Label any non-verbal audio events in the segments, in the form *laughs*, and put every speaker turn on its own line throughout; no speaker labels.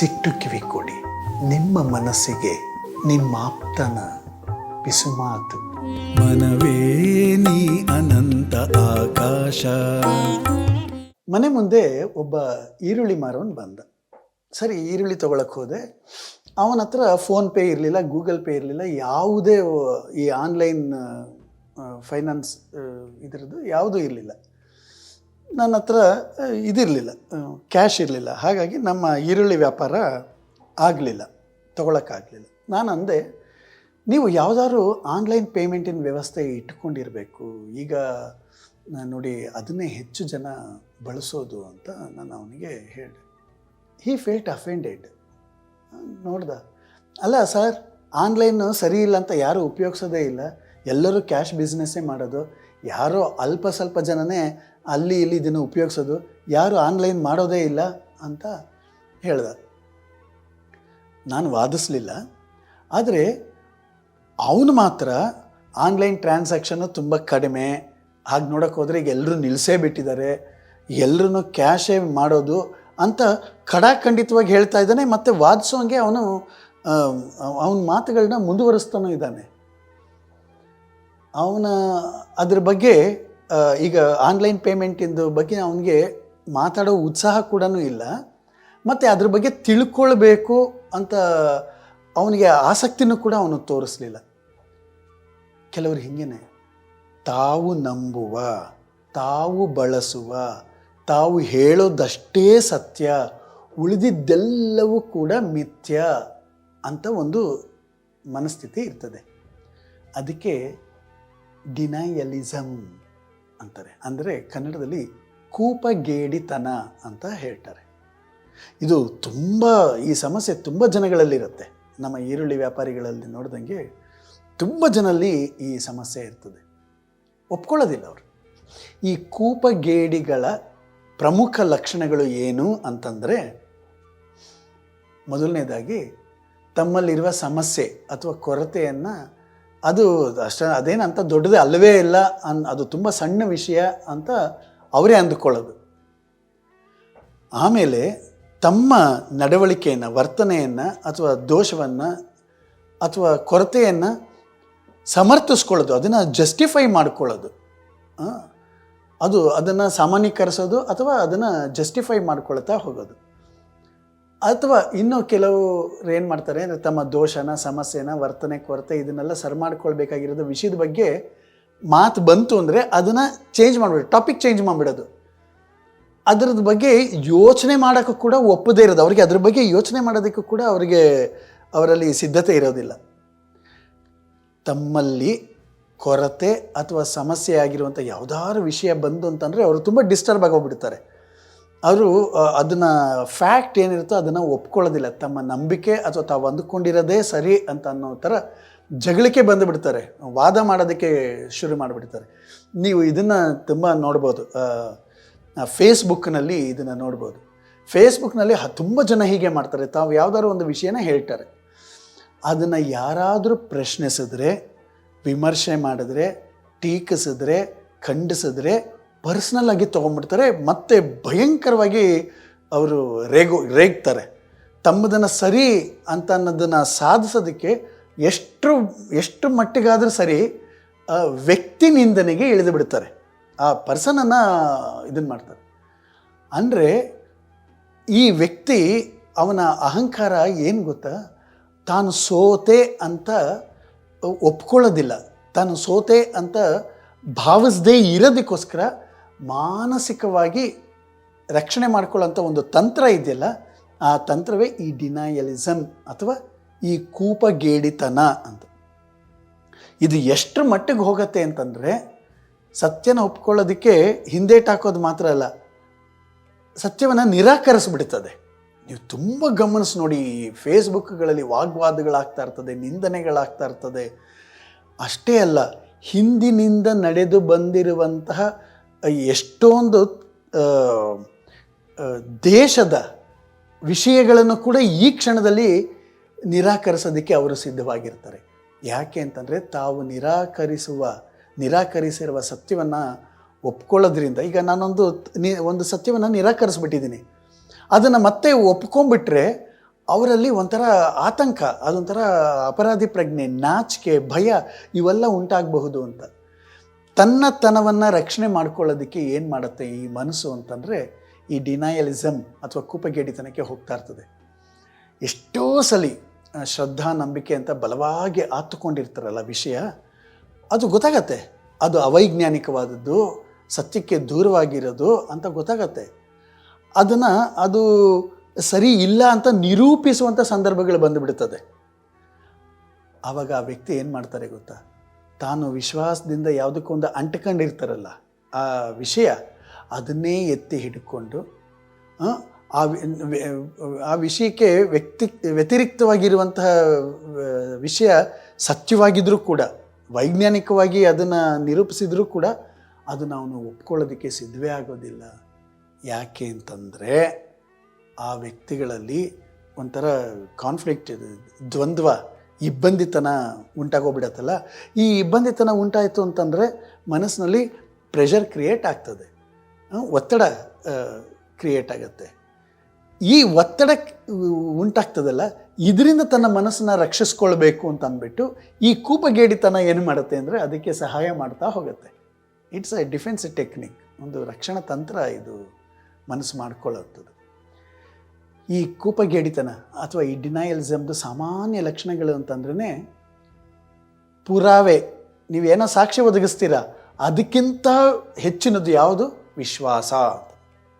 ಮನಸ್ಸಿಟ್ಟು ಕಿವಿ ಕೊಡಿ. ನಿಮ್ಮ ಮನಸ್ಸಿಗೆ ನಿಮ್ಮ ಆಪ್ತನ ಪಿಸುಮಾತು
ಮನವೇ ನೀ ಅನಂತ ಆಕಾಶ.
ಮನೆ ಮುಂದೆ ಒಬ್ಬ ಈರುಳ್ಳಿ ಮಾರೋನು ಬಂದ. ಸರಿ ಈರುಳ್ಳಿ ತೊಗೊಳಕ್ಕೆ ಹೋದೆ. ಅವನ ಹತ್ರ ಫೋನ್ಪೇ ಇರಲಿಲ್ಲ ಗೂಗಲ್ ಪೇ ಇರಲಿಲ್ಲ ಯಾವುದೇ ಈ ಆನ್ಲೈನ್ ಫೈನಾನ್ಸ್ ಇದರದ್ದು ಯಾವುದೂ ಇರಲಿಲ್ಲ. ನನ್ನ ಹತ್ರ ಇದಿರಲಿಲ್ಲ. ಕ್ಯಾಶ್ ಇರಲಿಲ್ಲ. ಹಾಗಾಗಿ ನಮ್ಮ ಈರುಳ್ಳಿ ವ್ಯಾಪಾರ ಆಗಲಿಲ್ಲ. ತೊಗೊಳಕ್ಕಾಗಲಿಲ್ಲ. ನಾನು ಅಂದೆ, ನೀವು ಯಾವುದಾದ್ರು ಆನ್ಲೈನ್ ಪೇಮೆಂಟಿನ ವ್ಯವಸ್ಥೆ ಇಟ್ಕೊಂಡಿರಬೇಕು. ಈಗ ನೋಡಿ ಅದನ್ನೇ ಹೆಚ್ಚು ಜನ ಬಳಸೋದು ಅಂತ ನಾನು ಅವನಿಗೆ ಹೇಳಿದೆ. ಹೀ ಫೇಲ್ಟ್ ಅಫೆಂಡೆಡ್ ನೋಡ್ದ. ಅಲ್ಲ ಸರ್, ಆನ್ಲೈನು ಸರಿ ಇಲ್ಲ ಅಂತ ಯಾರೂ ಉಪಯೋಗಿಸೋದೇ ಇಲ್ಲ. ಎಲ್ಲರೂ ಕ್ಯಾಶ್ ಬಿಸ್ನೆಸ್ಸೇ ಮಾಡೋದು. ಯಾರೋ ಅಲ್ಪ ಸ್ವಲ್ಪ ಜನನೇ ಅಲ್ಲಿ ಇಲ್ಲಿ ಇದನ್ನು ಉಪಯೋಗಿಸೋದು. ಯಾರು ಆನ್ಲೈನ್ ಮಾಡೋದೇ ಇಲ್ಲ ಅಂತ ಹೇಳ್ದ. ನಾನು ವಾದಿಸಲಿಲ್ಲ. ಆದರೆ ಅವನು ಮಾತ್ರ ಆನ್ಲೈನ್ ಟ್ರಾನ್ಸಾಕ್ಷನ್ನು ತುಂಬ ಕಡಿಮೆ. ಹಾಗೆ ನೋಡೋಕೆ ಹೋದರೆ ಈಗ ಎಲ್ಲರೂ ನಿಲ್ಲಿಸೇ ಬಿಟ್ಟಿದ್ದಾರೆ. ಎಲ್ಲರೂ ಕ್ಯಾಶೇ ಮಾಡೋದು ಅಂತ ಖಡಾಖಂಡಿತವಾಗಿ ಹೇಳ್ತಾ ಇದ್ದಾನೆ. ಮತ್ತು ವಾದಿಸೋಂಗೆ ಅವನು ಅವನ ಮಾತುಗಳನ್ನ ಮುಂದುವರಿಸ್ತಾನೂ ಇದ್ದಾನೆ. ಅವನ ಅದ್ರ ಬಗ್ಗೆ ಈಗ ಆನ್ಲೈನ್ ಪೇಮೆಂಟಿಂದು ಬಗ್ಗೆ ಅವನಿಗೆ ಮಾತಾಡೋ ಉತ್ಸಾಹ ಕೂಡ ಇಲ್ಲ. ಮತ್ತು ಅದ್ರ ಬಗ್ಗೆ ತಿಳ್ಕೊಳ್ಬೇಕು ಅಂತ ಅವನಿಗೆ ಆಸಕ್ತಿನೂ ಕೂಡ ಅವನು ತೋರಿಸ್ಲಿಲ್ಲ. ಕೆಲವರು ಹಿಂಗೇನೆ, ತಾವು ನಂಬುವ, ತಾವು ಬಳಸುವ, ತಾವು ಹೇಳೋದಷ್ಟೇ ಸತ್ಯ, ಉಳಿದಿದ್ದೆಲ್ಲವೂ ಕೂಡ ಮಿಥ್ಯ ಅಂತ ಒಂದು ಮನಸ್ಥಿತಿ ಇರ್ತದೆ. ಅದಕ್ಕೆ ಡಿನಯಲಿಸಮ್ ಅಂತಾರೆ. ಅಂದರೆ ಕನ್ನಡದಲ್ಲಿ ಕೂಪಗೇಡಿತನ ಅಂತ ಹೇಳ್ತಾರೆ. ಇದು ತುಂಬ, ಈ ಸಮಸ್ಯೆ ತುಂಬ ಜನಗಳಲ್ಲಿರುತ್ತೆ. ನಮ್ಮ ಈರುಳ್ಳಿ ವ್ಯಾಪಾರಿಗಳಲ್ಲಿ ನೋಡ್ದಂಗೆ ತುಂಬ ಜನಲ್ಲಿ ಈ ಸಮಸ್ಯೆ ಇರ್ತದೆ. ಒಪ್ಕೊಳ್ಳೋದಿಲ್ಲ ಅವರು. ಈ ಕೂಪಗೇಡಿಗಳ ಪ್ರಮುಖ ಲಕ್ಷಣಗಳು ಏನು ಅಂತಂದರೆ, ಮೊದಲನೇದಾಗಿ ತಮ್ಮಲ್ಲಿರುವ ಸಮಸ್ಯೆ ಅಥವಾ ಕೊರತೆಯನ್ನು ಅದು ಅಷ್ಟ, ಅದೇನಂತ ದೊಡ್ಡದೇ ಅಲ್ಲವೇ ಇಲ್ಲ ಅನ್, ಅದು ತುಂಬ ಸಣ್ಣ ವಿಷಯ ಅಂತ ಅವರೇ ಅಂದುಕೊಳ್ಳೋದು. ಆಮೇಲೆ ತಮ್ಮ ನಡವಳಿಕೆಯನ್ನು, ವರ್ತನೆಯನ್ನು ಅಥವಾ ದೋಷವನ್ನು ಅಥವಾ ಕೊರತೆಯನ್ನು ಸಮರ್ಥಿಸ್ಕೊಳ್ಳೋದು, ಅದನ್ನು ಜಸ್ಟಿಫೈ ಮಾಡ್ಕೊಳ್ಳೋದು. ಅದು ಅದನ್ನು ಸಾಮಾನ್ಯೀಕರಿಸೋದು ಅಥವಾ ಅದನ್ನು ಜಸ್ಟಿಫೈ ಮಾಡ್ಕೊಳ್ತಾ ಹೋಗೋದು. ಅಥವಾ ಇನ್ನು ಕೆಲವು ಏನು ಮಾಡ್ತಾರೆ ಅಂದರೆ ತಮ್ಮ ದೋಷನ, ಸಮಸ್ಯೆನ, ವರ್ತನೆ, ಕೊರತೆ ಇದನ್ನೆಲ್ಲ ಸರಿ ಮಾಡ್ಕೊಳ್ಬೇಕಾಗಿರೋದು ವಿಷಯದ ಬಗ್ಗೆ ಮಾತು ಬಂತು ಅಂದರೆ ಅದನ್ನು ಚೇಂಜ್ ಮಾಡಿಬಿಡೋದು ಟಾಪಿಕ್ ಚೇಂಜ್ ಮಾಡಿಬಿಡೋದು. ಅದ್ರದ್ದು ಬಗ್ಗೆ ಯೋಚನೆ ಮಾಡೋಕ್ಕೂ ಕೂಡ ಒಪ್ಪದೇ ಇರೋದು. ಅವರಿಗೆ ಅದ್ರ ಬಗ್ಗೆ ಯೋಚನೆ ಮಾಡೋದಕ್ಕೂ ಕೂಡ ಅವರಿಗೆ ಅವರಲ್ಲಿ ಸಿದ್ಧತೆ ಇರೋದಿಲ್ಲ. ತಮ್ಮಲ್ಲಿ ಕೊರತೆ ಅಥವಾ ಸಮಸ್ಯೆ ಆಗಿರುವಂಥ ಯಾವುದಾದ್ರು ವಿಷಯ ಬಂದು ಅಂತಂದರೆ ಅವರು ತುಂಬ ಡಿಸ್ಟರ್ಬ್ ಆಗೋಗ್ಬಿಡ್ತಾರೆ ಅವರು ಅದನ್ನು ಫ್ಯಾಕ್ಟ್ ಏನಿರುತ್ತೋ ಅದನ್ನು ಒಪ್ಕೊಳ್ಳೋದಿಲ್ಲ. ತಮ್ಮ ನಂಬಿಕೆ ಅಥವಾ ತಾವು ಅಂದುಕೊಂಡಿರೋದೇ ಸರಿ ಅಂತ ಅನ್ನೋ ಥರ ಜಗಳಿಕೆ ಬಂದುಬಿಡ್ತಾರೆ. ವಾದ ಮಾಡೋದಕ್ಕೆ ಶುರು ಮಾಡಿಬಿಡ್ತಾರೆ. ನೀವು ಇದನ್ನು ತುಂಬ ನೋಡ್ಬೋದು. ಫೇಸ್ಬುಕ್ನಲ್ಲಿ ಇದನ್ನು ನೋಡ್ಬೋದು. ಫೇಸ್ಬುಕ್ನಲ್ಲಿ ತುಂಬ ಜನ ಹೀಗೆ ಮಾಡ್ತಾರೆ. ತಾವು ಯಾವುದಾದ್ರು ಒಂದು ವಿಷಯನ ಹೇಳ್ತಾರೆ. ಅದನ್ನು ಯಾರಾದರೂ ಪ್ರಶ್ನಿಸಿದ್ರೆ, ವಿಮರ್ಶೆ ಮಾಡಿದ್ರೆ, ಟೀಕಿಸಿದ್ರೆ, ಖಂಡಿಸಿದ್ರೆ ಪರ್ಸ್ನಲ್ ಆಗಿ ತೊಗೊಂಡ್ಬಿಡ್ತಾರೆ, ಮತ್ತೆ ಭಯಂಕರವಾಗಿ ಅವರು ರೇಗು, ರೇಗ್ತಾರೆ. ತಮ್ಮದನ್ನು ಸರಿ ಅಂತ ಅನ್ನೋದನ್ನು ಸಾಧಿಸೋದಕ್ಕೆ ಎಷ್ಟು ಎಷ್ಟು ಮಟ್ಟಿಗಾದರೂ ಸರಿ ವ್ಯಕ್ತಿ ನಿಂದನೆಗೆ ಇಳಿದು ಬಿಡ್ತಾರೆ. ಆ ಪರ್ಸನನ್ನು ಇದನ್ನು ಮಾಡ್ತಾರೆ. ಅಂದರೆ ಈ ವ್ಯಕ್ತಿ ಅವನ ಅಹಂಕಾರ ಏನು ಗೊತ್ತಾ? ತಾನು ಸೋತೆ ಅಂತ ಒಪ್ಕೊಳ್ಳೋದಿಲ್ಲ. ತಾನು ಸೋತೆ ಅಂತ ಭಾವಿಸದೇ ಇರೋದಕ್ಕೋಸ್ಕರ ಮಾನಸಿಕವಾಗಿ ರಕ್ಷಣೆ ಮಾಡ್ಕೊಳ್ಳೋಂಥ ಒಂದು ತಂತ್ರ ಇದೆಯಲ್ಲ, ಆ ತಂತ್ರವೇ ಈ ಡಿನಯಲಿಸಮ್ ಅಥವಾ ಈ ಕೂಪಗೇಡಿತನ ಅಂತ. ಇದು ಎಷ್ಟು ಮಟ್ಟಿಗೆ ಹೋಗುತ್ತೆ ಅಂತಂದರೆ, ಸತ್ಯನ ಒಪ್ಕೊಳ್ಳೋದಕ್ಕೆ ಹಿಂದೇಟ್ ಹಾಕೋದು ಮಾತ್ರ ಅಲ್ಲ, ಸತ್ಯವನ್ನು ನಿರಾಕರಿಸ್ಬಿಡ್ತದೆ. ನೀವು ತುಂಬ ಗಮನಿಸಿ ನೋಡಿ ಈ ಫೇಸ್ಬುಕ್ಗಳಲ್ಲಿ ವಾಗ್ವಾದಗಳಾಗ್ತಾ ಇರ್ತದೆ, ನಿಂದನೆಗಳಾಗ್ತಾ ಇರ್ತದೆ. ಅಷ್ಟೇ ಅಲ್ಲ, ಹಿಂದಿನಿಂದ ನಡೆದು ಬಂದಿರುವಂತಹ ಎಷ್ಟೊಂದು ದೇಶದ ವಿಷಯಗಳನ್ನು ಕೂಡ ಈ ಕ್ಷಣದಲ್ಲಿ ನಿರಾಕರಿಸೋದಕ್ಕೆ ಅವರು ಸಿದ್ಧವಾಗಿರ್ತಾರೆ. ಯಾಕೆ ಅಂತಂದರೆ ತಾವು ನಿರಾಕರಿಸುವ, ನಿರಾಕರಿಸಿರುವ ಸತ್ಯವನ್ನು ಒಪ್ಕೊಳ್ಳೋದ್ರಿಂದ, ಈಗ ನಾನೊಂದು ನಿ, ಒಂದು ಸತ್ಯವನ್ನು ನಿರಾಕರಿಸ್ಬಿಟ್ಟಿದ್ದೀನಿ. ಅದನ್ನು ಮತ್ತೆ ಒಪ್ಕೊಂಡ್ಬಿಟ್ರೆ ಅವರಲ್ಲಿ ಒಂಥರ ಆತಂಕ, ಅದೊಂಥರ ಅಪರಾಧಿ ಪ್ರಜ್ಞೆ, ನಾಚಿಕೆ, ಭಯ ಇವೆಲ್ಲ ಉಂಟಾಗಬಹುದು ಅಂತ. ತನ್ನತನವನ್ನು ರಕ್ಷಣೆ ಮಾಡ್ಕೊಳ್ಳೋದಕ್ಕೆ ಏನು ಮಾಡುತ್ತೆ ಈ ಮನಸ್ಸು ಅಂತಂದರೆ ಈ ಡಿನಯಲಿಸಮ್ ಅಥವಾ ಕೂಪಗೇಡಿತನಕ್ಕೆ ಹೋಗ್ತಾ ಇರ್ತದೆ. ಎಷ್ಟೋ ಸಲಿ ಶ್ರದ್ಧಾ, ನಂಬಿಕೆ ಅಂತ ಬಲವಾಗಿ ಆತುಕೊಂಡಿರ್ತಾರಲ್ಲ ವಿಷಯ, ಅದು ಗೊತ್ತಾಗತ್ತೆ. ಅದು ಅವೈಜ್ಞಾನಿಕವಾದದ್ದು, ಸತ್ಯಕ್ಕೆ ದೂರವಾಗಿರೋದು ಅಂತ ಗೊತ್ತಾಗತ್ತೆ. ಅದನ್ನು ಅದು ಸರಿ ಇಲ್ಲ ಅಂತ ನಿರೂಪಿಸುವಂಥ ಸಂದರ್ಭಗಳು ಬಂದುಬಿಡ್ತದೆ. ಆವಾಗ ಆ ವ್ಯಕ್ತಿ ಏನು ಮಾಡ್ತಾರೆ ಗೊತ್ತಾ? ತಾನು ವಿಶ್ವಾಸದಿಂದ ಯಾವುದಕ್ಕೊಂದು ಅಂಟ್ಕೊಂಡಿರ್ತಾರಲ್ಲ ಆ ವಿಷಯ ಅದನ್ನೇ ಎತ್ತಿ ಹಿಡ್ಕೊಂಡು ಆ, ಆ ವಿಷಯಕ್ಕೆ ವ್ಯಕ್ತಿ ವ್ಯತಿರಿಕ್ತವಾಗಿರುವಂತಹ ವಿಷಯ ಸತ್ಯವಾಗಿದ್ದರೂ ಕೂಡ ವೈಜ್ಞಾನಿಕವಾಗಿ ಅದನ್ನು ನಿರೂಪಿಸಿದ್ರೂ ಕೂಡ ಅದನ್ನು ಅವನು ಒಪ್ಕೊಳ್ಳೋದಕ್ಕೆ ಸಿದ್ಧವೇ ಆಗೋದಿಲ್ಲ. ಯಾಕೆ ಅಂತಂದರೆ ಆ ವ್ಯಕ್ತಿಗಳಲ್ಲಿ ಒಂಥರ ಕಾನ್ಫ್ಲಿಕ್ಟ್ ದ್ವಂದ್ವ. ಇಬ್ಬಂದಿತನ ಉಂಟಾಗೋಗ್ಬಿಡತ್ತಲ್ಲ? ಈ ಇಬ್ಬಂದಿತನ ಉಂಟಾಯಿತು ಅಂತಂದರೆ ಮನಸ್ಸಿನಲ್ಲಿ ಪ್ರೆಷರ್ ಕ್ರಿಯೇಟ್ ಆಗ್ತದೆ. ಒತ್ತಡ ಕ್ರಿಯೇಟ್ ಆಗುತ್ತೆ. ಈ ಒತ್ತಡ ಉಂಟಾಗ್ತದಲ್ಲ, ಇದರಿಂದ ತನ್ನ ಮನಸ್ಸನ್ನು ರಕ್ಷಿಸ್ಕೊಳ್ಬೇಕು ಅಂತ ಅಂದ್ಬಿಟ್ಟು ಈ ಕೂಪಗೇಡಿತನ ಏನು ಮಾಡುತ್ತೆ ಅಂದರೆ ಅದಕ್ಕೆ ಸಹಾಯ ಮಾಡ್ತಾ ಹೋಗುತ್ತೆ. ಇಟ್ಸ್ ಎ ಡಿಫೆನ್ಸ್ ಟೆಕ್ನಿಕ್ ಒಂದು ರಕ್ಷಣಾ ತಂತ್ರ ಇದು ಮನಸ್ಸು ಮಾಡ್ಕೊಳ್ಳೋಂಥದ್ದು. ಈ ಕೂಪಗೇಡಿತನ ಅಥವಾ ಈ ಡಿನಾಯಲ್ಸಮ್ದು ಸಾಮಾನ್ಯ ಲಕ್ಷಣಗಳು ಅಂತಂದ್ರೆ ಪುರಾವೆ, ನೀವೇನೋ ಸಾಕ್ಷ್ಯ ಒದಗಿಸ್ತೀರಾ? ಅದಕ್ಕಿಂತ ಹೆಚ್ಚಿನದು ಯಾವುದು? ವಿಶ್ವಾಸ.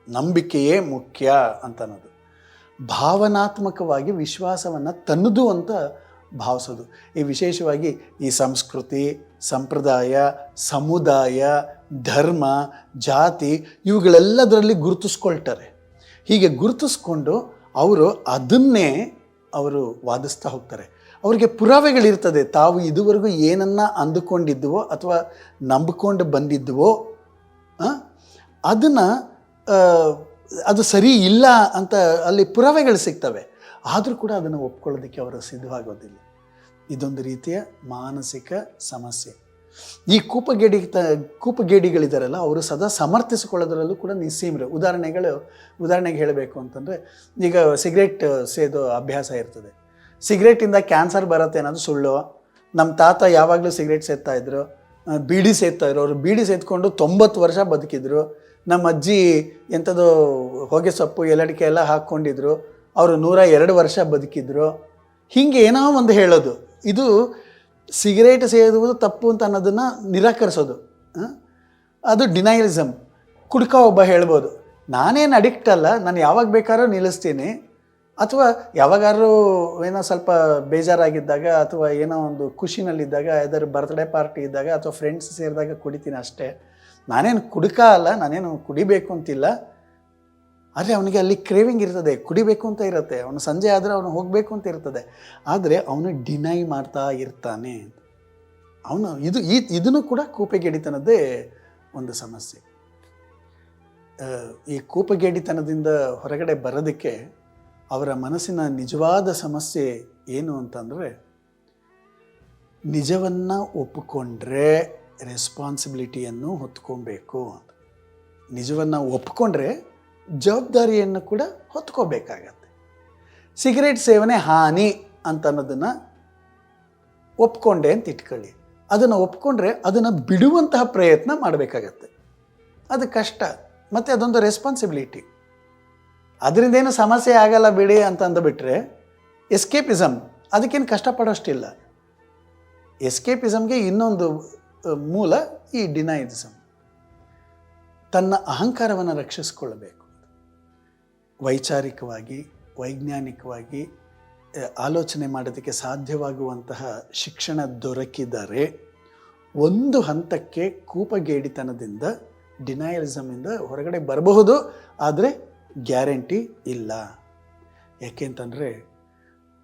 ನಂಬಿಕೆಯೇ ಮುಖ್ಯ ಅಂತ ಅನ್ನೋದು ಭಾವನಾತ್ಮಕವಾಗಿ ವಿಶ್ವಾಸವನ್ನು ತನ್ನದು ಅಂತ ಭಾವಿಸೋದು. ಈ ವಿಶೇಷವಾಗಿ ಈ ಸಂಸ್ಕೃತಿ, ಸಂಪ್ರದಾಯ, ಸಮುದಾಯ, ಧರ್ಮ, ಜಾತಿ ಇವುಗಳೆಲ್ಲದರಲ್ಲಿ ಗುರುತಿಸ್ಕೊಳ್ತಾರೆ. ಹೀಗೆ ಗುರುತಿಸ್ಕೊಂಡು ಅವರು ಅದನ್ನೇ ಅವರು ವಾದಿಸ್ತಾ ಹೋಗ್ತಾರೆ. ಅವರಿಗೆ ಪುರಾವೆಗಳಿರ್ತದೆ, ತಾವು ಇದುವರೆಗೂ ಏನನ್ನ ಅಂದುಕೊಂಡಿದ್ದುವೋ ಅಥವಾ ನಂಬಿಕೊಂಡು ಬಂದಿದ್ದುವೋ ಅದನ್ನು ಅದು ಸರಿ ಇಲ್ಲ ಅಂತ ಅಲ್ಲಿ ಪುರಾವೆಗಳು ಸಿಗ್ತವೆ. ಆದರೂ ಕೂಡ ಅದನ್ನು ಒಪ್ಕೊಳ್ಳೋದಕ್ಕೆ ಅವರು ಸಿದ್ಧವಾಗೋದಿಲ್ಲ. ಇದೊಂದು ರೀತಿಯ ಮಾನಸಿಕ ಸಮಸ್ಯೆ. ಈ ಕೂಪಗೇಡಿ ತ ಕೂಪಗೇಡಿಗಳಿದ್ದಾರಲ್ಲ ಅವರು ಸದಾ ಸಮರ್ಥಿಸಿಕೊಳ್ಳೋದ್ರಲ್ಲೂ ಕೂಡ ನಿಸ್ಸೀಮರು. ಉದಾಹರಣೆಗಳು, ಉದಾಹರಣೆಗೆ ಹೇಳಬೇಕು ಅಂತಂದರೆ, ಈಗ ಸಿಗರೇಟ್ ಸೇದೋ ಅಭ್ಯಾಸ ಇರ್ತದೆ. ಸಿಗರೇಟಿಂದ ಕ್ಯಾನ್ಸರ್ ಬರುತ್ತೆ ಅನ್ನೋದು ಸುಳ್ಳು. ನಮ್ಮ ತಾತ ಯಾವಾಗಲೂ ಸಿಗರೇಟ್ ಸೇದ್ತಾ ಇದ್ರು. ಬೀಡಿ ಸೇದ್ತಾ ಇದ್ರು. ಅವರು ಬೀಡಿ ಸೇದ್ಕೊಂಡು ತೊಂಬತ್ತು ವರ್ಷ ಬದುಕಿದ್ರು. ನಮ್ಮ ಅಜ್ಜಿ ಎಂಥದೋ ಹೊಗೆ ಸೊಪ್ಪು ಎಲ್ಲಡಿಕೆ ಎಲ್ಲ ಹಾಕ್ಕೊಂಡಿದ್ರು. ಅವರು ನೂರ ಎರಡು ವರ್ಷ ಬದುಕಿದ್ರು. ಹೀಗೆ ಏನೋ ಒಂದು ಹೇಳೋದು. ಇದು ಸಿಗರೇಟ್ ಸೇದುವುದು ತಪ್ಪು ಅಂತ ಅನ್ನೋದನ್ನು ನಿರಾಕರಿಸೋದು. ಅದು ಡಿನೈಲಿಸಮ್ ಕುಡ್ಕ ಒಬ್ಬ ಹೇಳ್ಬೋದು, ನಾನೇನು ಅಡಿಕ್ಟ್ ಅಲ್ಲ, ನಾನು ಯಾವಾಗ ಬೇಕಾದ್ರೂ ನಿಲ್ಲಿಸ್ತೀನಿ. ಅಥವಾ ಯಾವಾಗಾದ್ರೂ ಏನೋ ಸ್ವಲ್ಪ ಬೇಜಾರಾಗಿದ್ದಾಗ ಅಥವಾ ಏನೋ ಒಂದು ಖುಷಿನಲ್ಲಿದ್ದಾಗ, ಯಾವ್ದಾದ್ರು ಬರ್ತ್ಡೇ ಪಾರ್ಟಿ ಇದ್ದಾಗ ಅಥವಾ ಫ್ರೆಂಡ್ಸ್ ಸೇರಿದಾಗ ಕುಡಿತೀನಿ ಅಷ್ಟೇ. ನಾನೇನು ಕುಡ್ಕ ಅಲ್ಲ, ನಾನೇನು ಕುಡಿಬೇಕು ಅಂತಿಲ್ಲ. ಆದರೆ ಅವನಿಗೆ ಅಲ್ಲಿ ಕ್ರೇವಿಂಗ್ ಇರ್ತದೆ, ಕುಡಿಬೇಕು ಅಂತ ಇರುತ್ತೆ. ಅವನು ಸಂಜೆ ಆದರೆ ಅವನು ಹೋಗಬೇಕು ಅಂತ ಇರ್ತದೆ. ಆದರೆ ಅವನು ಡಿನೈ ಮಾಡ್ತಾ ಇರ್ತಾನೆ. ಅವನು ಇದು, ಈ, ಇದನ್ನು ಕೂಡ ಕೂಪೆಗೆಡಿತನದ್ದೇ ಒಂದು ಸಮಸ್ಯೆ. ಈ ಕೂಪಗೇಡಿತನದಿಂದ ಹೊರಗಡೆ ಬರೋದಕ್ಕೆ ಅವರ ಮನಸ್ಸಿನ ನಿಜವಾದ ಸಮಸ್ಯೆ ಏನು ಅಂತಂದರೆ, ನಿಜವನ್ನು ಒಪ್ಪಿಕೊಂಡ್ರೆ ರೆಸ್ಪಾನ್ಸಿಬಿಲಿಟಿಯನ್ನು ಹೊತ್ಕೊಬೇಕು ನಿಜವನ್ನು ಒಪ್ಕೊಂಡ್ರೆ ಜವಾಬ್ದಾರಿಯನ್ನು ಕೂಡ ಹೊತ್ಕೋಬೇಕಾಗತ್ತೆ. ಸಿಗರೇಟ್ ಸೇವನೆ ಹಾನಿ ಅಂತ ಅನ್ನೋದನ್ನು ಒಪ್ಕೊಂಡೆ ಅಂತ ಇಟ್ಕೊಳ್ಳಿ. ಅದನ್ನು ಒಪ್ಕೊಂಡ್ರೆ ಅದನ್ನು ಬಿಡುವಂತಹ ಪ್ರಯತ್ನ ಮಾಡಬೇಕಾಗತ್ತೆ. ಅದು ಕಷ್ಟ, ಮತ್ತು ಅದೊಂದು ರೆಸ್ಪಾನ್ಸಿಬಿಲಿಟಿ ಅದರಿಂದ ಏನು ಸಮಸ್ಯೆ ಆಗಲ್ಲ ಬಿಡಿ ಅಂತ ಅಂದುಬಿಟ್ರೆ ಎಸ್ಕೇಪಿಸಮ್ ಅದಕ್ಕೇನು ಕಷ್ಟಪಡೋಷ್ಟಿಲ್ಲ. ಎಸ್ಕೇಪಿಸಮ್ಗೆ ಇನ್ನೊಂದು ಮೂಲ ಈ ಡಿನೈಸಮ್ ತನ್ನ ಅಹಂಕಾರವನ್ನು ರಕ್ಷಿಸಿಕೊಳ್ಳಬೇಕು ವೈಚಾರಿಕವಾಗಿ, ವೈಜ್ಞಾನಿಕವಾಗಿ ಆಲೋಚನೆ ಮಾಡೋದಕ್ಕೆ ಸಾಧ್ಯವಾಗುವಂತಹ ಶಿಕ್ಷಣ ದೊರಕಿದರೆ ಒಂದು ಹಂತಕ್ಕೆ ಕೂಪಗೇಡಿತನದಿಂದ ಡಿನಯಲಿಸಮಿಂದ ಹೊರಗಡೆ ಬರಬಹುದು, ಆದರೆ ಗ್ಯಾರಂಟಿ ಇಲ್ಲ. ಯಾಕೆಂತಂದರೆ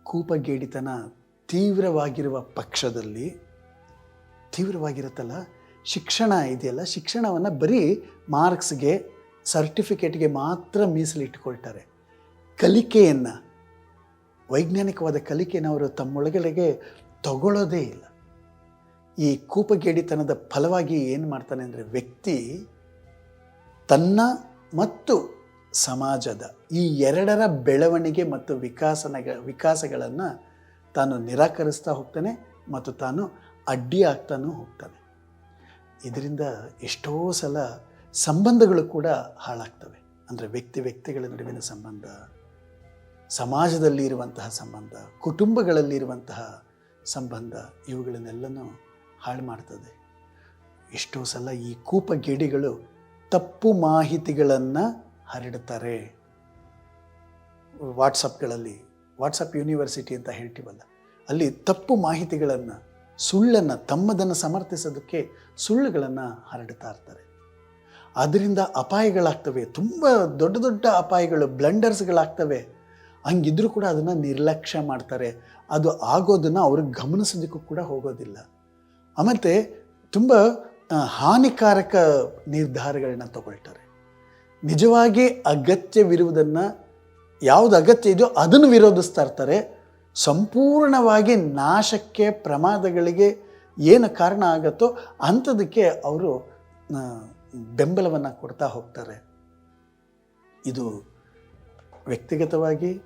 ಕೂಪಗೇಡಿತನ ತೀವ್ರವಾಗಿರುವ ಪಕ್ಷದಲ್ಲಿ, ತೀವ್ರವಾಗಿರುತ್ತಲ್ಲ, ಶಿಕ್ಷಣ ಇದೆಯಲ್ಲ, ಶಿಕ್ಷಣವನ್ನು ಬರೀ ಮಾರ್ಕ್ಸ್ಗೆ ಸರ್ಟಿಫಿಕೇಟ್ಗೆ ಮಾತ್ರ ಮೀಸಲಿಟ್ಟುಕೊಳ್ತಾರೆ. ಕಲಿಕೆಯನ್ನು, ವೈಜ್ಞಾನಿಕವಾದ ಕಲಿಕೆಯನ್ನು ಅವರು ತಮ್ಮೊಳಗಡೆಗೆ ತಗೊಳ್ಳೋದೇ ಇಲ್ಲ. ಈ ಕೂಪಗೇಡಿತನದ ಫಲವಾಗಿ ಏನು ಮಾಡ್ತಾನೆ ಅಂದರೆ ವ್ಯಕ್ತಿ ತನ್ನ ಮತ್ತು ಸಮಾಜದ ಈ ಎರಡರ ಬೆಳವಣಿಗೆ ಮತ್ತು ವಿಕಾಸನಗ, ವಿಕಾಸಗಳನ್ನು ತಾನು ನಿರಾಕರಿಸ್ತಾ ಹೋಗ್ತಾನೆ ಮತ್ತು ತಾನು ಅಡ್ಡಿ ಆಗ್ತಾನೂ ಹೋಗ್ತಾನೆ. ಇದರಿಂದ ಎಷ್ಟೋ ಸಲ ಸಂಬಂಧಗಳು ಕೂಡ ಹಾಳಾಗ್ತವೆ. ಅಂದರೆ ವ್ಯಕ್ತಿ ವ್ಯಕ್ತಿಗಳ ನಡುವಿನ ಸಂಬಂಧ ಸಮಾಜದಲ್ಲಿ ಇರುವಂತಹ ಸಂಬಂಧ, ಕುಟುಂಬಗಳಲ್ಲಿರುವಂತಹ ಸಂಬಂಧ, ಇವುಗಳನ್ನೆಲ್ಲನೂ ಹಾಳು ಮಾಡ್ತದೆ. ಎಷ್ಟೋ ಸಲ ಈ ಕೂಪ ಕೂಪಗೇಡಿಗಳು ತಪ್ಪು ಮಾಹಿತಿಗಳನ್ನು ಹರಡ್ತಾರೆ. ವಾಟ್ಸಪ್ಗಳಲ್ಲಿ, ವಾಟ್ಸಪ್ ಯೂನಿವರ್ಸಿಟಿ ಅಂತ ಹೇಳ್ತೀವಲ್ಲ, ಅಲ್ಲಿ ತಪ್ಪು ಮಾಹಿತಿಗಳನ್ನು, ಸುಳ್ಳನ್ನು, ತಮ್ಮದನ್ನು ಸಮರ್ಥಿಸೋದಕ್ಕೆ ಸುಳ್ಳುಗಳನ್ನು ಹರಡ್ತಾ ಇರ್ತಾರೆ. ಅದರಿಂದ ಅಪಾಯಗಳಾಗ್ತವೆ. ತುಂಬ ದೊಡ್ಡ ದೊಡ್ಡ ಅಪಾಯಗಳು ಬ್ಲಂಡರ್ಸ್ಗಳಾಗ್ತವೆ ಹಂಗಿದ್ರೂ ಕೂಡ ಅದನ್ನು ನಿರ್ಲಕ್ಷ್ಯ ಮಾಡ್ತಾರೆ. ಅದು ಆಗೋದನ್ನು ಅವ್ರಿಗೆ ಗಮನಿಸೋದಕ್ಕೂ ಕೂಡ ಹೋಗೋದಿಲ್ಲ. ಆಮೇಲೆ ತುಂಬ ಹಾನಿಕಾರಕ ನಿರ್ಧಾರಗಳನ್ನ ತಗೊಳ್ತಾರೆ. ನಿಜವಾಗಿ ಅಗತ್ಯವಿರುವುದನ್ನು, ಯಾವುದು ಅಗತ್ಯ ಇದೆಯೋ ಅದನ್ನು ವಿರೋಧಿಸ್ತಾ ಇರ್ತಾರೆ. ಸಂಪೂರ್ಣವಾಗಿ ನಾಶಕ್ಕೆ, ಪ್ರಮಾದಗಳಿಗೆ ಏನು ಕಾರಣ ಆಗತ್ತೋ ಅಂಥದಕ್ಕೆ ಅವರು ಬೆಂಬಲವನ್ನು ಕೊಡ್ತಾ ಹೋಗ್ತಾರೆ. ಇದು ವ್ಯಕ್ತಿಗತವಾಗಿ,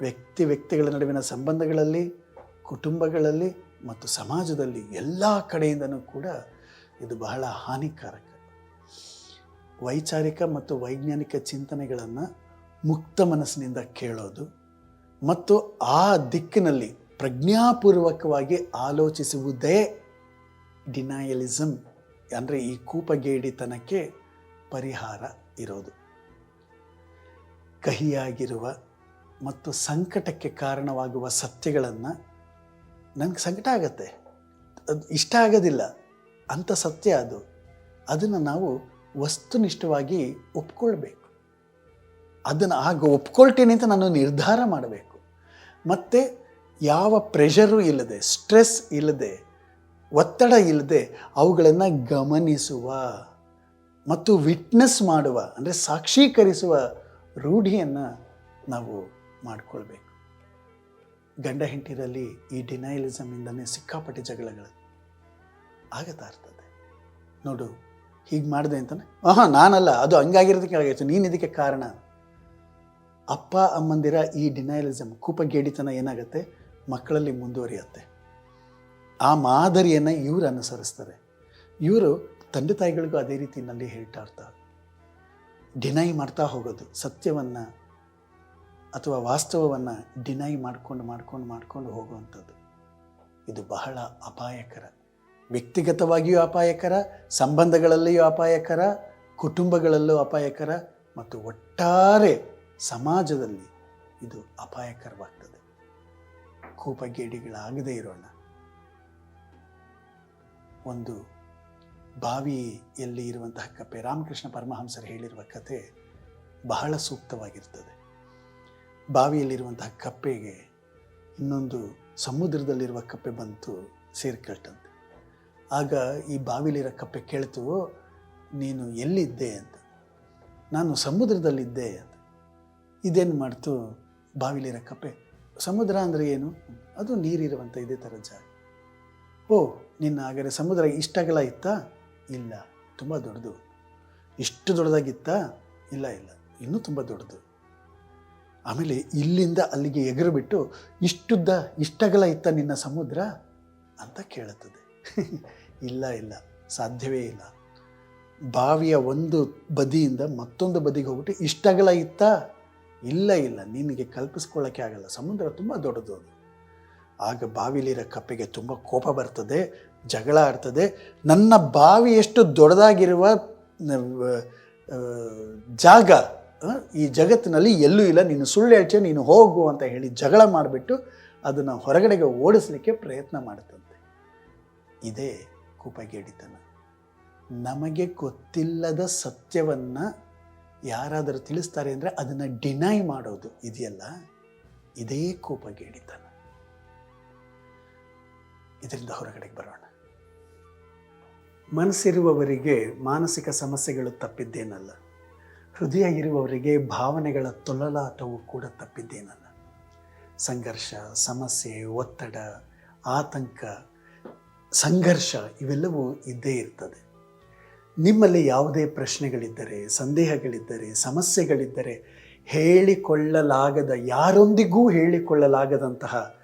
ವ್ಯಕ್ತಿ ವ್ಯಕ್ತಿಗಳ ನಡುವಿನ ಸಂಬಂಧಗಳಲ್ಲಿ, ಕುಟುಂಬಗಳಲ್ಲಿ ಮತ್ತು ಸಮಾಜದಲ್ಲಿ ಎಲ್ಲ ಕಡೆಯಿಂದನೂ ಕೂಡ ಇದು ಬಹಳ ಹಾನಿಕಾರಕ. ವೈಚಾರಿಕ ಮತ್ತು ವೈಜ್ಞಾನಿಕ ಚಿಂತನೆಗಳನ್ನು ಮುಕ್ತ ಮನಸ್ಸಿನಿಂದ ಕೇಳೋದು ಮತ್ತು ಆ ದಿಕ್ಕಿನಲ್ಲಿ ಪ್ರಜ್ಞಾಪೂರ್ವಕವಾಗಿ ಆಲೋಚಿಸುವುದೇ ಡಿನಯಲಿಸಮ್ ಅಂದರೆ ಈ ಕೂಪಗೇಡಿತನಕ್ಕೆ ಪರಿಹಾರ ಇರೋದು. ಕಹಿಯಾಗಿರುವ ಮತ್ತು ಸಂಕಟಕ್ಕೆ ಕಾರಣವಾಗುವ ಸತ್ಯಗಳನ್ನು ನನಗೆ ಸಂಕಟ ಆಗತ್ತೆ. ಅದು ಇಷ್ಟ ಆಗೋದಿಲ್ಲ. ಅಂಥ ಸತ್ಯ ಅದು. ಅದನ್ನು ನಾವು ವಸ್ತುನಿಷ್ಠವಾಗಿ ಒಪ್ಕೊಳ್ಬೇಕು. ಅದನ್ನು ಆಗ ಒಪ್ಕೊಳ್ತೀನಿ ಅಂತ ನಾನು ನಿರ್ಧಾರ ಮಾಡಬೇಕು. ಮತ್ತು ಯಾವ ಪ್ರೆಷರು ಇಲ್ಲದೆ ಸ್ಟ್ರೆಸ್ ಇಲ್ಲದೆ ಒತ್ತಡ ಇಲ್ಲದೆ ಅವುಗಳನ್ನು ಗಮನಿಸುವ ಮತ್ತು ವಿಟ್ನೆಸ್ ಮಾಡುವ, ಅಂದರೆ ಸಾಕ್ಷೀಕರಿಸುವ ರೂಢಿಯನ್ನು ನಾವು ಮಾಡಿಕೊಳ್ಬೇಕು. ಗಂಡ ಹೆಂಟಿರಲ್ಲಿ ಈ ಡಿನೈಲಿಸಮಿಂದನೇ ಸಿಕ್ಕಾಪಟ್ಟೆ ಜಗಳಗಳು ಆಗತ್ತಾ ಇರ್ತದೆ ನೋಡು, ಹೀಗೆ ಮಾಡಿದೆ ಅಂತಾನೆ ಹಾಂ ನಾನಲ್ಲ, ಅದು ಹಂಗಾಗಿರೋದಕ್ಕೆ ಆಗೈತೆ ನೀನು ಇದಕ್ಕೆ ಕಾರಣ? ಅಪ್ಪ, ಅಮ್ಮಂದಿರ ಈ ಡಿನೈಲಿಸಮ್ ಕೂಪಗೇಡಿತನ ಏನಾಗುತ್ತೆ? ಮಕ್ಕಳಲ್ಲಿ ಮುಂದುವರಿಯುತ್ತೆ. ಆ ಮಾದರಿಯನ್ನು ಇವರು ಅನುಸರಿಸ್ತಾರೆ. ಇವರು ತಂದೆ ತಾಯಿಗಳಿಗೂ ಅದೇ ರೀತಿಯಲ್ಲಿ ಹೇಳ್ತಾ ಇರ್ತಾರೆ. ಡಿನೈ ಮಾಡ್ತಾ ಹೋಗೋದು, ಸತ್ಯವನ್ನು ಅಥವಾ ವಾಸ್ತವವನ್ನು ಡಿನೈ ಮಾಡ್ಕೊಂಡು ಮಾಡ್ಕೊಂಡು ಮಾಡ್ಕೊಂಡು ಹೋಗುವಂಥದ್ದು. ಇದು ಬಹಳ ಅಪಾಯಕರ, ವ್ಯಕ್ತಿಗತವಾಗಿಯೂ ಅಪಾಯಕರ, ಸಂಬಂಧಗಳಲ್ಲಿಯೂ ಅಪಾಯಕರ, ಕುಟುಂಬಗಳಲ್ಲೂ ಅಪಾಯಕರ ಮತ್ತು ಒಟ್ಟಾರೆ ಸಮಾಜದಲ್ಲಿ ಇದು ಅಪಾಯಕರವಾಗ್ತದೆ. ಕೂಪಗೇಡಿಗಳಾಗದೇ ಇರೋಣ. ಒಂದು ಬಾವಿಯಲ್ಲಿ ಇರುವಂತಹ ಕಪ್ಪೆ ರಾಮಕೃಷ್ಣ ಪರಮಹಂಸರು ಹೇಳಿರುವ ಕಥೆ ಬಹಳ ಸೂಕ್ತವಾಗಿರ್ತದೆ. ಬಾವಿಯಲ್ಲಿರುವಂತಹ ಕಪ್ಪೆಗೆ ಇನ್ನೊಂದು ಸಮುದ್ರದಲ್ಲಿರುವ ಕಪ್ಪೆ ಬಂತು ಸೇರ್ಕೊಳ್ತಂತೆ. ಆಗ ಈ ಬಾವಿಲಿರೋ ಕಪ್ಪೆ ಕೇಳ್ತು, ನೀನು ಎಲ್ಲಿದ್ದೆ? ಅಂತ. ನಾನು ಸಮುದ್ರದಲ್ಲಿದ್ದೆ ಅಂತ. ಇದೇನು ಮಾಡ್ತು ಬಾವಿಲಿರೋ ಕಪ್ಪೆ, ಸಮುದ್ರ ಅಂದರೆ ಏನು? ಅದು ನೀರಿರುವಂಥ ಇದೇ ಥರ ಜಾಗ. ಓ, ನಿನ್ನ ಹಾಗಾದರೆ ಸಮುದ್ರ ಇಷ್ಟಾಗಲ ಇತ್ತಾ? ಇಲ್ಲ, ತುಂಬ ದೊಡ್ಡದು. ಇಷ್ಟು ದೊಡ್ಡದಾಗಿತ್ತಾ? ಇಲ್ಲ ಇಲ್ಲ, ಇನ್ನೂ ತುಂಬ ದೊಡ್ಡದು. ಆಮೇಲೆ ಇಲ್ಲಿಂದ ಅಲ್ಲಿಗೆ ಎಗರು ಬಿಟ್ಟು ಇಷ್ಟುದ್ದ ಇಷ್ಟಗಲ ಇತ್ತ ನಿನ್ನ ಸಮುದ್ರ? ಅಂತ ಕೇಳುತ್ತದೆ. *laughs* ಇಲ್ಲ ಇಲ್ಲ, ಸಾಧ್ಯವೇ ಇಲ್ಲ. ಬಾವಿಯ ಒಂದು ಬದಿಯಿಂದ ಮತ್ತೊಂದು ಬದಿಗೆ ಹೋಗ್ಬಿಟ್ಟು ಇಷ್ಟಗಲ ಇತ್ತಾ? ಇಲ್ಲ ಇಲ್ಲ, ನಿನಗೆ ಕಲ್ಪಿಸ್ಕೊಳ್ಳೋಕ್ಕೆ ಆಗಲ್ಲ. ಸಮುದ್ರ ತುಂಬ ದೊಡ್ಡದು ಅದು. ಆಗ ಬಾವಿಲಿರೋ ಕಪ್ಪೆಗೆ ತುಂಬ ಕೋಪ ಬರ್ತದೆ, ಜಗಳ ಆಡ್ತದೆ ನನ್ನ ಬಾವಿ ಎಷ್ಟು ದೊಡ್ಡದಾಗಿರುವ ಜಾಗ ಈ ಜಗತ್ತಿನಲ್ಲಿ ಎಲ್ಲೂ ಇಲ್ಲ. ನೀನು ಸುಳ್ಳು ಹೇಳ್ತೀಯ, ನೀನು ಹೋಗು ಅಂತ ಹೇಳಿ ಜಗಳ ಮಾಡಿಬಿಟ್ಟು ಅದನ್ನು ಹೊರಗಡೆಗೆ ಓಡಿಸ್ಲಿಕ್ಕೆ ಪ್ರಯತ್ನ ಮಾಡ್ತಂತೆ ಇದೇ ಕೂಪಗೇಡಿತನ. ನಮಗೆ ಗೊತ್ತಿಲ್ಲದ ಸತ್ಯವನ್ನು ಯಾರಾದರೂ ತಿಳಿಸ್ತಾರೆ ಅಂದರೆ ಅದನ್ನು ಡಿನೈ ಮಾಡೋದು ಇದೆಯಲ್ಲ? ಇದೇ ಕೂಪಗೇಡಿತನ. ಇದರಿಂದ ಹೊರಗಡೆಗೆ ಬರೋಣ. ಮನಸ್ಸಿರುವವರಿಗೆ ಮಾನಸಿಕ ಸಮಸ್ಯೆಗಳು ತಪ್ಪಿದ್ದೇನಲ್ಲ. ಹೃದಯ ಇರುವವರಿಗೆ ಭಾವನೆಗಳ ತೊಲಲಾಟವು ಕೂಡ ತಪ್ಪಿದ್ದೇನಲ್ಲ. ಸಂಘರ್ಷ, ಸಮಸ್ಯೆ, ಒತ್ತಡ, ಆತಂಕ, ಸಂಘರ್ಷ ಇವೆಲ್ಲವೂ ಇದ್ದೇ ಇರ್ತದೆ. ನಿಮ್ಮಲ್ಲಿ ಯಾವುದೇ ಪ್ರಶ್ನೆಗಳಿದ್ದರೆ, ಸಂದೇಹಗಳಿದ್ದರೆ, ಸಮಸ್ಯೆಗಳಿದ್ದರೆ ಹೇಳಿಕೊಳ್ಳಲಾಗದ, ಯಾರೊಂದಿಗೂ ಹೇಳಿಕೊಳ್ಳಲಾಗದಂತಹ